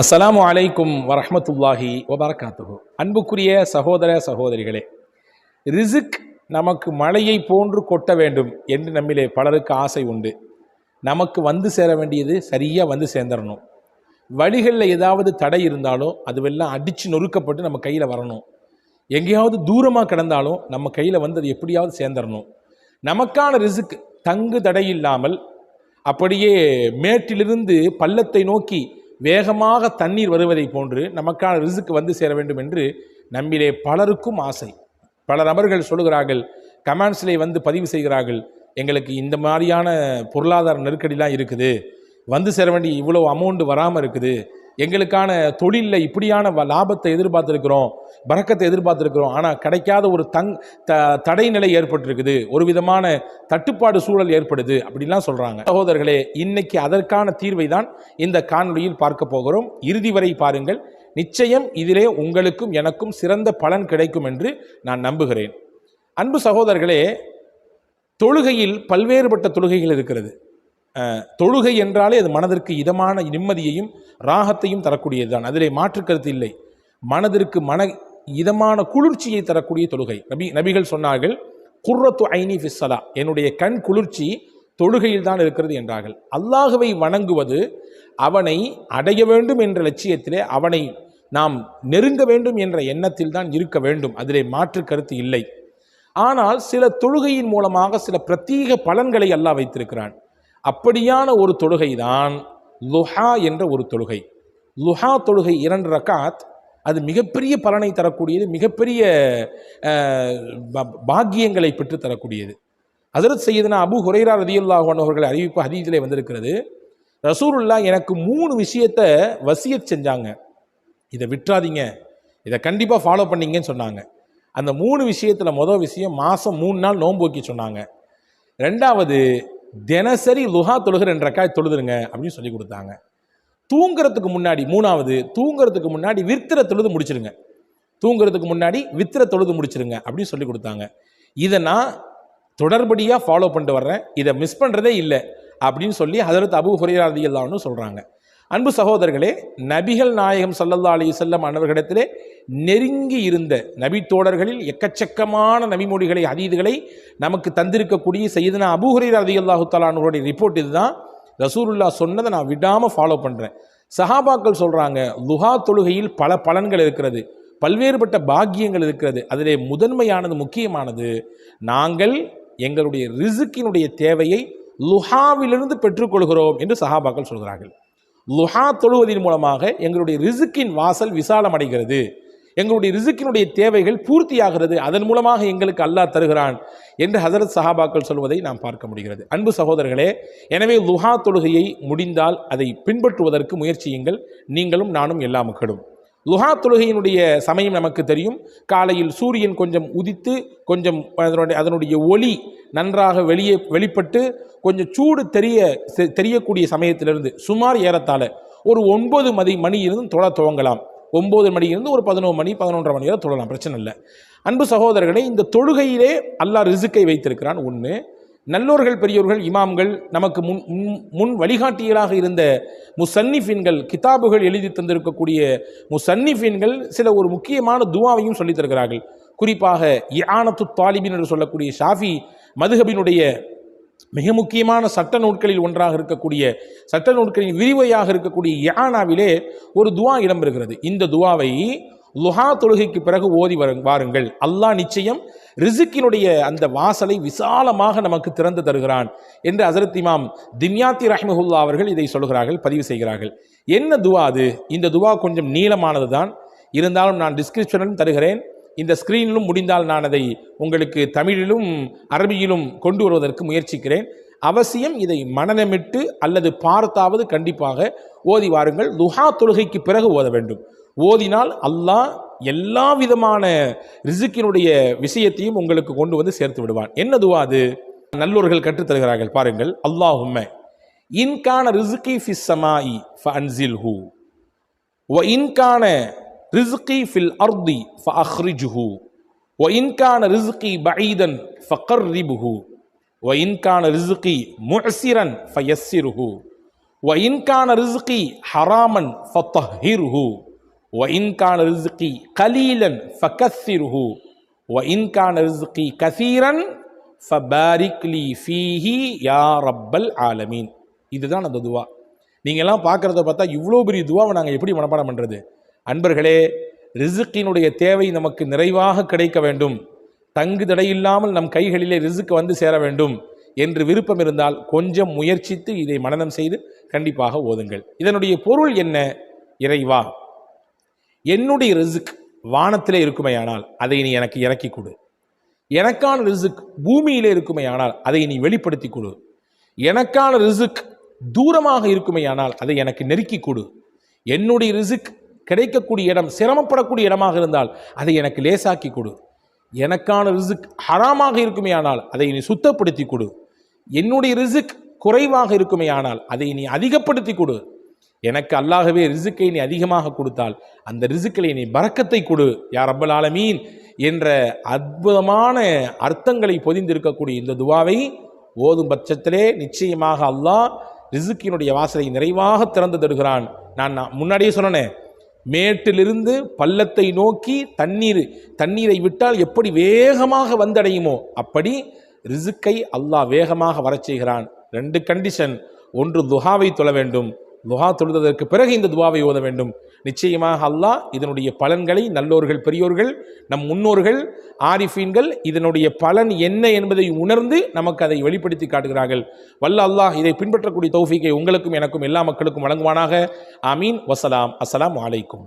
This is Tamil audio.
அஸ்ஸலாமு அலைக்கும் வரமத்துல்லாஹி வபரகாத்துகு அன்புக்குரிய சகோதர சகோதரிகளே ரிசுக் நமக்கு மழையை போன்று கொட்ட வேண்டும் என்று நம்மிலே பலருக்கு ஆசை உண்டு. நமக்கு வந்து சேர வேண்டியது சரியாக வந்து சேர்ந்துடணும் வழிகளில் ஏதாவது தடை இருந்தாலும் அதுவெல்லாம் அடித்து நொறுக்கப்பட்டு நம்ம கையில் வரணும். எங்கேயாவது தூரமாக கிடந்தாலும் நம்ம கையில் வந்து அது எப்படியாவது சேர்ந்துடணும் நமக்கான ரிசுக் தங்கு தடை இல்லாமல் அப்படியே மேட்டிலிருந்து பள்ளத்தை நோக்கி வேகமாக தண்ணீர் வருவதை போன்று நமக்கான ரிசுக்கு வந்து சேர வேண்டும் என்று நம்மிலே பலருக்கும் ஆசை. பல நபர்கள் சொல்லுகிறார்கள் கமெண்ட்ஸ்லே வந்து பதிவு செய்கிறார்கள். எங்களுக்கு இந்த மாதிரியான பொருளாதார நெருக்கடிலாம் இருக்குது. வந்து சேர வேண்டிய இவ்வளோ அமௌண்ட் வராமல் இருக்குது. எங்களுக்கான தொழிலில் இப்படியான வ- லாபத்தை எதிர்பார்த்துருக்குறோம் பறக்கத்தை எதிர்பார்த்துருக்குறோம் ஆனால் கிடைக்காத ஒரு தங் த தடைநிலை ஏற்பட்டிருக்குது. ஒரு விதமான தட்டுப்பாடு சூழல் ஏற்படுது அப்படின்லாம் சொல்கிறாங்க சகோதரர்களே இன்னைக்கு அதற்கான தீர்வை தான் இந்த காணொலியில் பார்க்க போகிறோம். இறுதி வரை பாருங்கள். நிச்சயம் இதிலே உங்களுக்கும் எனக்கும் சிறந்த பலன் கிடைக்கும் என்று நான் நம்புகிறேன். அன்பு சகோதரர்களே தொழுகையில் பல்வேறுபட்ட தொழுகைகள் இருக்கிறது. தொழுகை என்றாலே அது மனதிற்கு இதமான நிம்மதியையும் ராகத்தையும் தரக்கூடியது தான். அதிலே மாற்று கருத்து இல்லை. மனதிற்கு மன இதமான குளிர்ச்சியை தரக்கூடிய தொழுகை. நபி நபிகள் சொன்னார்கள் குர்ரத்து ஐனி ஃபிஸ்ஸலா என்னுடைய கண் குளிர்ச்சி தொழுகையில் தான் இருக்கிறது என்றார்கள். அல்லாஹுவை வணங்குவது அவனை அடைய வேண்டும் என்ற லட்சியத்திலே அவனை நாம் நெருங்க வேண்டும் என்ற எண்ணத்தில் தான் இருக்க வேண்டும். அதிலே மாற்று கருத்து இல்லை. ஆனால் சில தொழுகையின் மூலமாக சில பிரத்யேக பலன்களை அல்லாஹ் வைத்திருக்கிறான். அப்படியான ஒரு தொழுகை தான் லுஹா என்ற ஒரு தொழுகை. லுஹா தொழுகை இரண்டு ரக்காத் அது மிகப்பெரிய பலனை தரக்கூடியது மிகப்பெரிய பாக்கியங்களை பெற்று தரக்கூடியது. ஹசரத் செய்யதுனா அபு ஹுரைரா ரதியுல்லாஹன் அவர்களை அறிவிப்பு ஹதீஸிலே வந்திருக்கிறது. ரசூருல்லா எனக்கு மூணு விஷயத்தை வசியத் செஞ்சாங்க. இதை விட்டுறாதீங்க. இதை கண்டிப்பாக ஃபாலோ பண்ணீங்கன்னு சொன்னாங்க. அந்த மூணு விஷயத்தில் மொதல் விஷயம் மாதம் மூணு நாள் நோன்பு வைக்க சொன்னாங்க. ரெண்டாவது தினசரி லுஹா தொழுக ரெண்டு ரக்காய் தொழுதுருங்க அப்படின்னு சொல்லி கொடுத்தாங்க. தூங்குறதுக்கு முன்னாடி மூணாவது தூங்குறதுக்கு முன்னாடி வித்திர தொழுது முடிச்சிருங்க. தூங்குறதுக்கு முன்னாடி வித்திர தொழுது முடிச்சிருங்க அப்படின்னு சொல்லி கொடுத்தாங்க. இதை நான் தொடர்படியாக ஃபாலோ பண்ணிட்டு வர்றேன். இதை மிஸ் பண்ணுறதே இல்லை அப்படின்னு சொல்லி அதில் அபு ஹுரையாரதி சொல்கிறாங்க அன்பு சகோதரர்களே நபிகள் நாயகம் சல்லல்லா அலி செல்லம் அன்னவர்களிடத்திலே நெருங்கி இருந்த நபி தோழர்களில் எக்கச்சக்கமான நபிமொழிகளை அதீதுகளை நமக்கு தந்திருக்கக்கூடிய செய்தனா அபு அதி அல்லாஹு தலானுடைய ரிப்போர்ட் இதுதான். ரசூலுல்லா சொன்னதை நான் விடாமல் ஃபாலோ பண்ணுறேன் சஹாபாக்கள் சொல்கிறாங்க லுஹா தொழுகையில் பல பலன்கள் இருக்கிறது பல்வேறுபட்ட பாக்கியங்கள் இருக்கிறது அதிலே முதன்மையானது முக்கியமானது நாங்கள் எங்களுடைய ரிசுக்கினுடைய தேவையை லுஹாவிலிருந்து பெற்றுக்கொள்கிறோம் என்று சஹாபாக்கள் சொல்கிறார்கள். லுஹா தொழுவதன் மூலமாக எங்களுடைய ரிசுக்கின் வாசல் விசாலம் அடைகிறது. எங்களுடைய ரிசுக்கினுடைய தேவைகள் பூர்த்தியாகிறது. அதன் மூலமாக எங்களுக்கு அல்லாஹ் தருகிறான் என்று ஹசரத் சஹாபாக்கள் சொல்வதை நாம் பார்க்க முடிகிறது. அன்பு சகோதரர்களே எனவே லுஹா தொழுகையை முடிந்தால் அதை பின்பற்றுவதற்கு முயற்சியுங்கள். நீங்களும் நானும் எல்லா மக்களும் லுஹா தொழுகையினுடைய சமயம் நமக்கு தெரியும். காலையில் சூரியன் கொஞ்சம் உதித்து கொஞ்சம் அதனுடைய அதனுடைய ஒளி நன்றாக வெளியே வெளிப்பட்டு கொஞ்சம் சூடு தெரிய தெ- தெரியக்கூடிய சமயத்திலிருந்து சுமார் ஏறத்தாழ ஒரு ஒன்பது மணி மணியிலிருந்து தொழ துவங்கலாம். ஒன்பது மணியிலிருந்து ஒரு பதினோரு மணி பதினொன்றரை மணி வரை தொழலாம் பிரச்சனை இல்லை. அன்பு சகோதரர்களே இந்த தொழுகையிலே அல்லாஹ் ரிசுக்கை வைத்திருக்கிறான். ஒன்று நல்லோர்கள் பெரியோர்கள் இமாம்கள் நமக்கு முன் முன்- முன் வழிகாட்டியலாக இருந்த முசன்னிஃபின்கள் கிதாபுகள் எழுதி தந்திருக்கக்கூடிய முசன்னிஃபின்கள் சில ஒரு முக்கியமான துவாவையும் சொல்லித்தருகிறார்கள் குறிப்பாக இஆனத்து தாலிபின் என்று சொல்லக்கூடிய ஷாஃபி மதுஹபினுடைய மிக முக்கியமான சட்ட நூட்களில் ஒன்றாக இருக்கக்கூடிய சட்ட நூட்களின் விரிவையாக இருக்கக்கூடிய யானாவிலே ஒரு துவா இடம்பெறுகிறது. இந்த துவாவை லுஹா தொழுகைக்கு பிறகு ஓதி வரு வாருங்கள். அல்லாஹ் நிச்சயம் ரிசுக்கினுடைய அந்த வாசலை விசாலமாக நமக்கு திறந்து தருகிறான் என்று ஹசரத் இமாம் திம்யாத்தி ரஹ்மஹுல்லா அவர்கள் இதை சொல்கிறார்கள் பதிவு செய்கிறார்கள். என்ன துவா அது? இந்த துவா கொஞ்சம் நீளமானது தான் இருந்தாலும் நான் டிஸ்கிரிப்ஷனிலும் தருகிறேன். இந்த ஸ்க்ரீனிலும் முடிந்தால் நான் அதை உங்களுக்கு தமிழிலும் அரபியிலும் கொண்டு வருவதற்கு முயற்சிக்கிறேன். அவசியம் இதை மனநமிட்டு அல்லது பார்த்தாவது கண்டிப்பாக ஓதி வாருங்கள். லுஹா தொழுகைக்கு பிறகு ஓத வேண்டும். ஓதினால் அல்லாஹ் எல்லா விதமான ரிசுக்கினுடைய விஷயத்தையும் உங்களுக்கு கொண்டு வந்து சேர்த்து விடுவான். என்னதுவா அது? நல்லோர்கள் கற்றுத்தருகிறார்கள் பாருங்கள். அல்லாஹும்ம இன்கான ரிசுக்கி ஃபிஸ் சமாயி ஃபன்சில் ஹூ ஒ இன்கான ரிசுக்கி ஃபில் அர்தி ஃப அஹ்ரிஜ் ஹூ ஒ இன்கான ரிசுக்கி பஈதன் ஃபக்கர் ரிபுஹூ ஒ இன்கான ரிசுக்கி முஹசிரன் ஃப எஸ்ஸிருஹூ ஒ இன்கான ரிசுக்கி ஹராமன் ஃபத்தஹிர்ஹூ ஒயின்கான ரிசுக்கி கலீலன் ஃபகசிர்ஹு ஒயின்கான ரிசுக்கி கசீரன் ஃபபாரிக்லி ஃபீஹி யா ரப்பல் ஆலமீன் இதுதான் அந்த துவா. நீங்கள்லாம் பார்க்குறத பார்த்தா இவ்வளோ பெரிய துவாவை நாங்கள் எப்படி மனப்பாடம் பண்ணுறது அன்பர்களே ரிசுக்கினுடைய தேவை நமக்கு நிறைவாக கிடைக்க வேண்டும். தங்கு தடையில்லாமல் நம் கைகளிலே ரிசுக்கு வந்து சேர வேண்டும் என்று விருப்பம் இருந்தால் கொஞ்சம் முயற்சித்து இதை மனதம் செய்து கண்டிப்பாக ஓதுங்கள். இதனுடைய பொருள் என்ன? இறைவா. என்னுடைய ரிசுக் வானத்திலே இருக்குமேயானால் அதை நீ எனக்கு இறக்கி கொடு. எனக்கான ரிசுக் பூமியிலே இருக்குமையானால் அதை நீ வெளிப்படுத்தி கொடு. எனக்கான ரிசுக் தூரமாக இருக்குமேயானால் அதை எனக்கு நெருக்கி கொடு. என்னுடைய ரிசுக் கிடைக்கக்கூடிய இடம் சிரமப்படக்கூடிய இடமாக இருந்தால் அதை எனக்கு லேசாக்கி கொடு. எனக்கான ரிசுக் ஹராமாக இருக்குமேயானால் அதை நீ சுத்தப்படுத்தி கொடு. என்னுடைய ரிசுக் குறைவாக இருக்குமேயானால் அதை நீ அதிகப்படுத்தி கொடு. எனக்கு அல்லாகவே ரிசுக்கை நீ அதிகமாக கொடுத்தால் அந்த ரிசுக்களை நீ பறக்கத்தை கொடு யார் அப்பல் ஆலமீன் என்ற அற்புதமான அர்த்தங்களை பொதிந்திருக்கக்கூடிய இந்த துவாவை ஓதும் பட்சத்திலே நிச்சயமாக அல்லாஹ் ரிசுக்கினுடைய வாசலை நிறைவாக திறந்து தருகிறான். நான் நான் முன்னாடியே சொன்னேன் மேட்டிலிருந்து பள்ளத்தை நோக்கி தண்ணீர் தண்ணீரை விட்டால் எப்படி வேகமாக வந்தடையுமோ அப்படி ரிசுக்கை அல்லாஹ் வேகமாக வரச் செய்கிறான். ரெண்டு கண்டிஷன் ஒன்று துஹாவை தொழ வேண்டும் துஹா தொழுததற்கு பிறகு இந்த துவாவை ஓத வேண்டும். நிச்சயமாக அல்லாஹ் இதனுடைய பலன்களை நல்லோர்கள் பெரியோர்கள் நம் முன்னோர்கள் ஆரிஃபீன்கள் இதனுடைய பலன் என்ன என்பதை உணர்ந்து நமக்கு அதை வெளிப்படுத்தி காட்டுகிறார்கள். வல்ல அல்லாஹ் இதை பின்பற்றக்கூடிய தௌஃபீக்கை உங்களுக்கும் எனக்கும் எல்லா மக்களுக்கும் வழங்குவானாக. ஆமீன். வசலாம். அஸ்லாம் வலைக்கும்